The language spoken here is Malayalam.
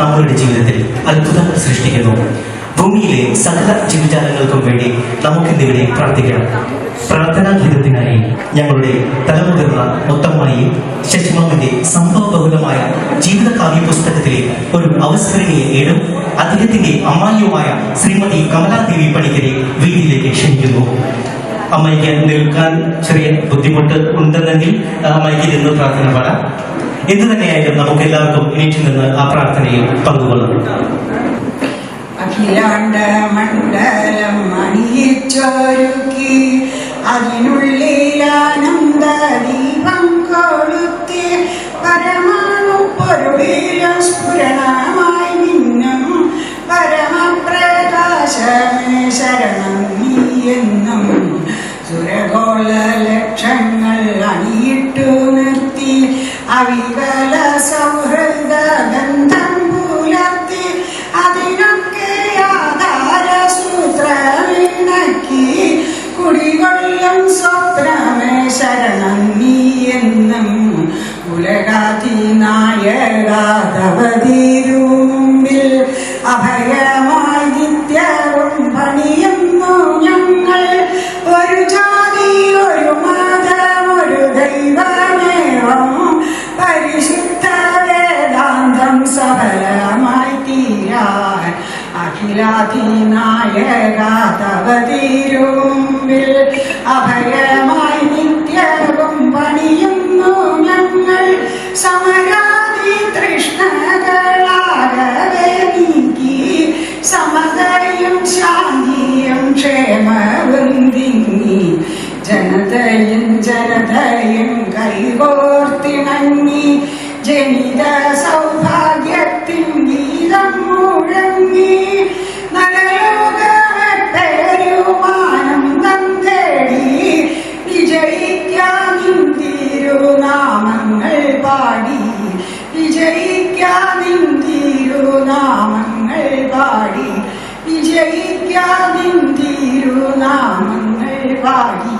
നമ്മളുടെ ജീവിതത്തിൽ അത്ഭുതങ്ങൾ സൃഷ്ടിക്കുന്നു. ഭൂമിയിലെ സകല ജീവജാലങ്ങൾക്കും വേണ്ടി നമുക്കിന്നിവിടെ പ്രാർത്ഥിക്കണം. പ്രാർത്ഥനാ ഗീതത്തിനായി ഞങ്ങളുടെ തലമുതിർന്ന മൊത്തമായി ശശിമാവിന്റെ സംഭവബഹുലമായ ജീവിതകാവ്യ പുസ്തകത്തിലെ ഒരു അവസ്മരണീയ ഏടും അദ്ദേഹത്തിന്റെ അമ്മായിയുമായ ശ്രീമതി കമലാദേവി പണിക്കരെ വീട്ടിലേക്ക് ക്ഷണിക്കുന്നു. അമ്മയ്ക്ക് നിൽക്കാൻ ചെറിയ ബുദ്ധിമുട്ട് ഉണ്ടെന്നെങ്കിൽ അമ്മയ്ക്ക് നിന്ന് പ്രാർത്ഥന പാടാം. എന്തു തന്നെയായാലും നമുക്ക് എല്ലാവർക്കും വീട്ടിൽ നിന്ന് ആ പ്രാർത്ഥനയിൽ പങ്കുകൊള്ളാം മണ്ഡലം പരമപ്രകാശമേ ശരണം നീ എന്നും. സുരഗോള അവികല സൗഹൃദ ബന്ധം പുലർത്തി അതിനൊക്കെ ആധാര സൂത്രമിണക്കി കുടികൊള്ളും സ്വപ്നമേ ശരണം നീ എന്നും ഉലകാതിനായകാതവതീരു മുമ്പിൽ അഭയമായി അഖിലാധിനായകാതവതീരുമ്പിൽ അഭയമായി നിത്യവും പണിയുന്നു ഞങ്ങൾ. സമരാതി തൃഷ്ണകളാകവേ നീക്കി. സമതയും ശാന്തിയും ക്ഷേമവും തിങ്ങി ജനതയും ജനതയും കൈകോർത്തിണങ്ങി. ജനിത സൗഭാഗ്യത്തിൻ പാടി വിജയിക്കാനിൻ തിരുനാമങ്ങൾ പാടി